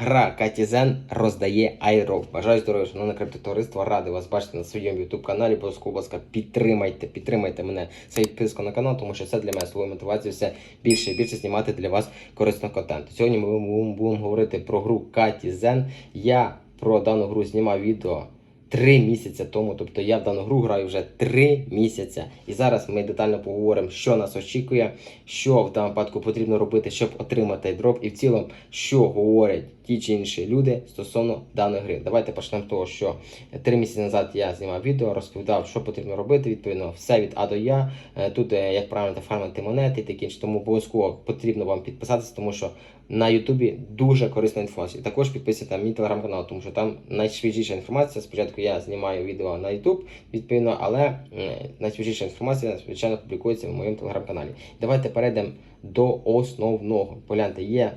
Гра Катізен роздає айрок. Бажаю здоров'я, шановне криптотовариство. Радий вас бачити на своєму youtube каналі. Будь ласка, підтримайте, підтримайте мене за підписку на канал, тому що це для мене своєю мотивацією все більше і більше знімати для вас корисного контенту. Сьогодні ми будемо говорити про гру Катізен. Я про дану гру знімав відео. Три місяці тому, тобто я в дану гру граю вже три місяці. І зараз ми детально поговоримо, що нас очікує, що в даному випадку потрібно робити, щоб отримати дроп, і в цілому, що говорять ті чи інші люди стосовно даної гри. Давайте почнемо з того, що три місяці назад я знімав відео, розповідав, що потрібно робити. Відповідно, все від А до Я. Е, Тут е, як правильно фармити монети і таке інше. Тому обов'язково потрібно вам підписатися, тому що на Ютубі дуже корисна інформація. Також підписуйте на мій телеграм-канал, тому що там найсвіжіша інформація. Спочатку я знімаю відео на Ютуб, відповідно, але е, найсвіжіша інформація, звичайно, публікується в моєму телеграм-каналі. Давайте перейдемо до основного. Погляньте, є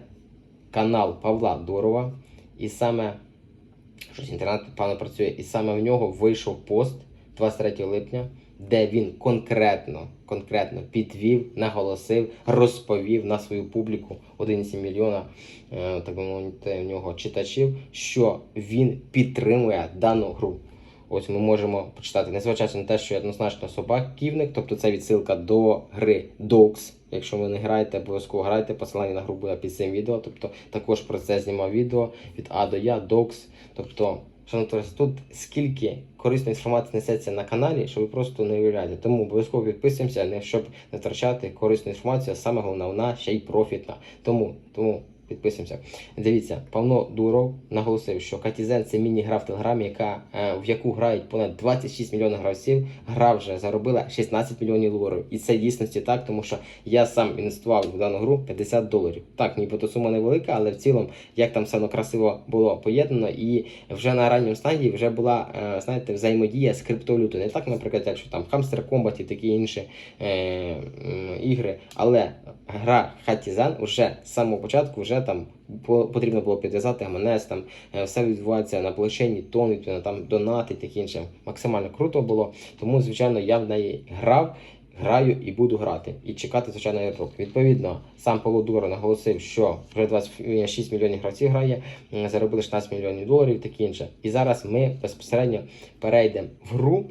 канал Павла Дорова, і саме щось інтернет певно працює, і саме в нього вийшов пост 23 липня, де він конкретно, конкретно підвів, наголосив, розповів на свою публіку 1,7 мільйона е, так мовити, в нього читачів, що він підтримує дану гру. Ось ми можемо почитати, незважаючи на те, що однозначно собак-ківник, тобто це відсилка до гри Dogs. Якщо ви не граєте, обов'язково грайте, посилання на гру буде під цим відео. Тобто також про це знімав відео від А до Я, Докс. Тобто, шановні тут скільки корисної інформації несеться на каналі, що ви просто не уявляєте. Тому обов'язково підписуємося, не щоб не втрачати корисну інформацію, а саме головне, вона ще й профітна. Тому, тому підписуємося. Дивіться, Павло Дуров наголосив, що Катізен це міні-гра в Телеграмі, яка, е, в яку грають понад 26 мільйонів гравців. Гра вже заробила 16 мільйонів доларів. І це дійсності так, тому що я сам інвестував в дану гру 50 доларів. Так, нібито сума невелика, але в цілому, як там все красиво було поєднано, і вже на ранньому стадії вже була, е, знаєте, взаємодія з криптовалютою. Не так, наприклад, якщо там Hamster Combat і такі інші е, м, ігри, але гра Хатізан вже з самого початку вже там потрібно було підв'язати гаманець, там е, все відбувається на блокчейні, тон, відповідно, там донати таке інше. Максимально круто було. Тому, звичайно, я в неї грав. Граю і буду грати, і чекати звичайно airdrop. Відповідно, сам Павло наголосив, що вже 26 мільйонів гравців грає, заробили 16 мільйонів доларів таке інше. І зараз ми безпосередньо перейдемо в гру,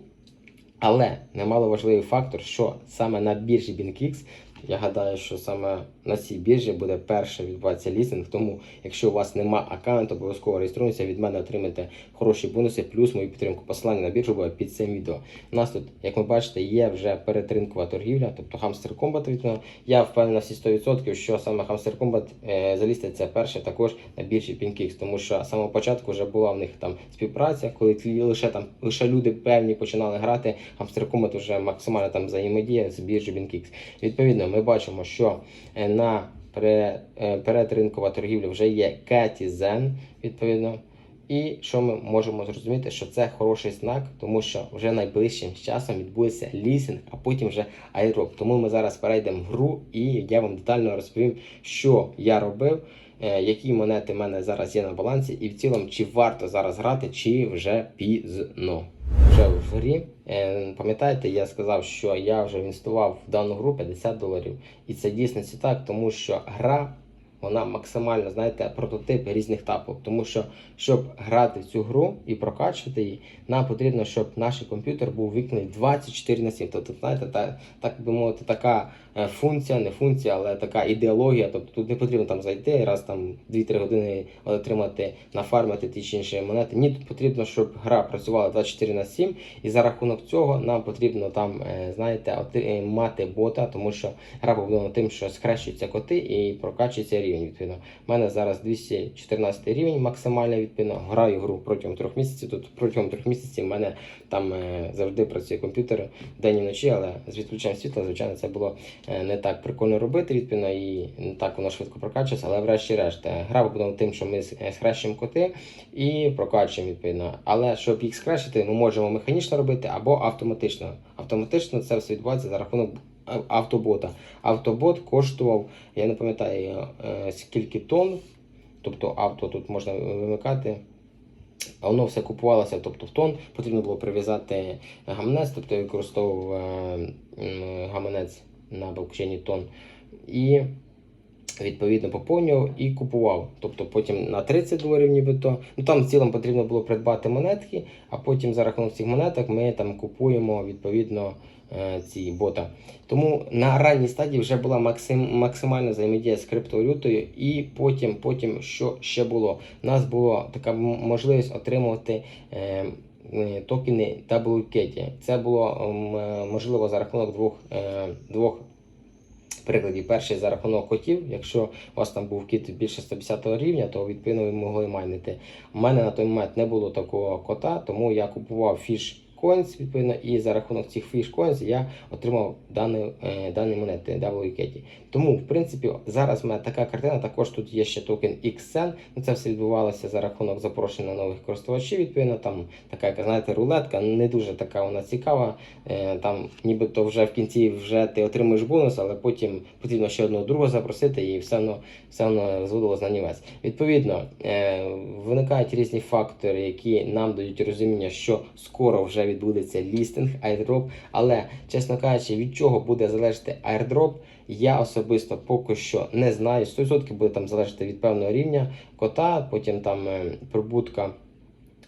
але немало важливий фактор, що саме на біржі BinkX, я гадаю, що саме на цій біржі буде перше відбуватися лізинг. Тому, якщо у вас нема аккаунту, обов'язково реєструйтеся, від мене отримаєте хороші бонуси, плюс мою підтримку. Посилання на біржу буде під цим відео. У нас тут, як ви бачите, є вже перетринкова торгівля, тобто Hamster Combat. Відповідно, я впевнений всі 100%, що саме Hamster Combat е, залізтиться перше також на біржі PinKix, тому що з самого початку вже була в них там співпраця, коли лише там лише люди певні починали грати. Hamster Combat вже максимально там взаємодіє з біржі PinKix. Відповідно, ми бачимо, що е, на е, передринкова торгівля вже є Катізен, відповідно. І що ми можемо зрозуміти, що це хороший знак, тому що вже найближчим часом відбудеться лісінг, а потім вже айрок. Тому ми зараз перейдемо в гру і я вам детально розповім, що я робив, е, які монети в мене зараз є на балансі, і в цілому, чи варто зараз грати, чи вже пізно. Вже в грі. Е, Пам'ятаєте, я сказав, що я вже інвестував в дану гру 50 доларів. І це дійсно так, тому що гра вона максимально, знаєте, прототип різних тапок. Тому що, щоб грати в цю гру і прокачувати її, нам потрібно, щоб наш комп'ютер був вікний 24 на 7. Тобто, знаєте, та, так би мовити, така е, функція, не функція, але така ідеологія. Тобто тут не потрібно там зайти, раз там 2-3 години отримати, нафармити ті чи інші монети. Ні, тут потрібно, щоб гра працювала 24 на 7, і за рахунок цього нам потрібно там, е, знаєте, е, мати бота, тому що гра побудована тим, що схрещуються коти і прокачується рівень. Відповідно, у мене зараз 214 рівень максимальний. Відповідно, граю гру протягом трьох місяців. Тут протягом трьох місяців в мене там е, завжди працює комп'ютер день і вночі, але з відключенням світла, звичайно, це було е, не так прикольно робити, відповідно, і не так воно швидко прокачується, але врешті-решт е, гра побудована тим, що ми схрещуємо коти і прокачуємо відповідно. Але щоб їх схрещити, ми можемо механічно робити або автоматично. Автоматично це все відбувається за рахунок автобота. Автобот коштував, я не пам'ятаю е, скільки тонн, тобто авто тут можна вимикати. Воно все купувалося, тобто в тон, потрібно було прив'язати гаманець, тобто я використовував е, гаманець на блокчейні тон. І відповідно поповнював і купував. Тобто потім на 30 доларів нібито. Ну там в цілому потрібно було придбати монетки, а потім за рахунок цих монеток ми там купуємо відповідно е, ці бота. Тому на ранній стадії вже була максим, максимальна взаємодія з криптовалютою, і потім, потім що ще було? У нас була така можливість отримувати. Е, Токени WKT. Це було е, можливо за рахунок двох, е, двох прикладів. Перший за рахунок котів. Якщо у вас там був кіт більше 150 рівня, то відповідно ви могли майнити. У мене на той момент не було такого кота, тому я купував фіш. Coins, відповідно, і за рахунок цих Coins я отримав дані, е, дані монети WKT. Тому, в принципі, зараз в мене така картина. Також тут є ще токен XN. Ну, це все відбувалося за рахунок запрошення нових користувачів. Відповідно, там така, яка, знаєте, рулетка, не дуже така вона цікава. Е, Там нібито вже в кінці вже ти отримуєш бонус, але потім потрібно ще одного другого запросити, і все одно, все одно зводилось на нівець. Відповідно, е, виникають різні фактори, які нам дають розуміння, що скоро вже відбудеться лістинг, айдроп. Але, чесно кажучи, від чого буде залежати айдроп, я особисто поки що не знаю. 100% буде там залежати від певного рівня кота, потім там е, прибутка.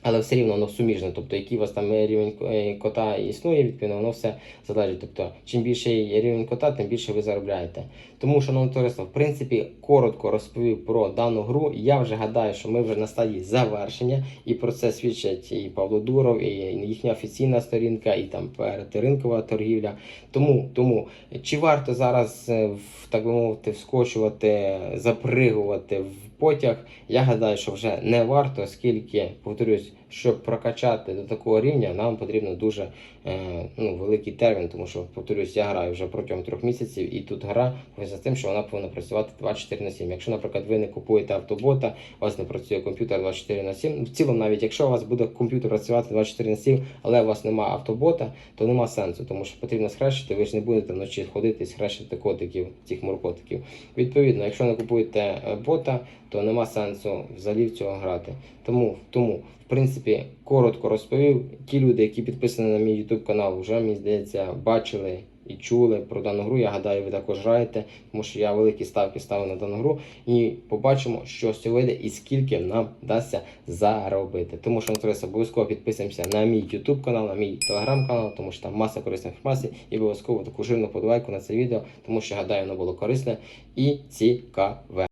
Але все рівно воно суміжне, тобто який у вас там рівень е, кота існує, відповідно, воно все залежить. Тобто, чим більший рівень кота, тим більше ви заробляєте. Тому, шановне товариство, в принципі, коротко розповів про дану гру. Я вже гадаю, що ми вже на стадії завершення, і про це свідчать і Павло Дуров, і їхня офіційна сторінка, і там передринкова торгівля. Тому, тому чи варто зараз, е, так би мовити, вскочувати, запригувати в потяг? Я гадаю, що вже не варто, оскільки, повторюсь, щоб прокачати до такого рівня, нам потрібно дуже е, ну, великий термін, тому що, повторюсь, я граю вже протягом трьох місяців, і тут гра з тим, що вона повинна працювати 24 на 7. Якщо, наприклад, ви не купуєте автобота, у вас не працює комп'ютер 24 на 7, в цілому, навіть якщо у вас буде комп'ютер працювати 24 на 7, але у вас немає автобота, то нема сенсу, тому що потрібно схрещити, ви ж не будете вночі ходити і схрещити котиків, цих муркотиків. Відповідно, якщо не купуєте е, бота, то нема сенсу взагалі в цього грати. Тому, тому, в принципі, коротко розповів. Ті люди, які підписані на мій YouTube канал, вже мені здається, бачили і чули про дану гру. Я гадаю, ви також граєте, тому що я великі ставки ставив на дану гру. І побачимо, що з цього вийде і скільки нам вдасться заробити. Тому що інтерес обов'язково підписуємося на мій YouTube канал, на мій телеграм канал, тому що там маса корисної інформації. І обов'язково таку жирну подобайку на це відео, тому що гадаю, воно було корисне і цікаве.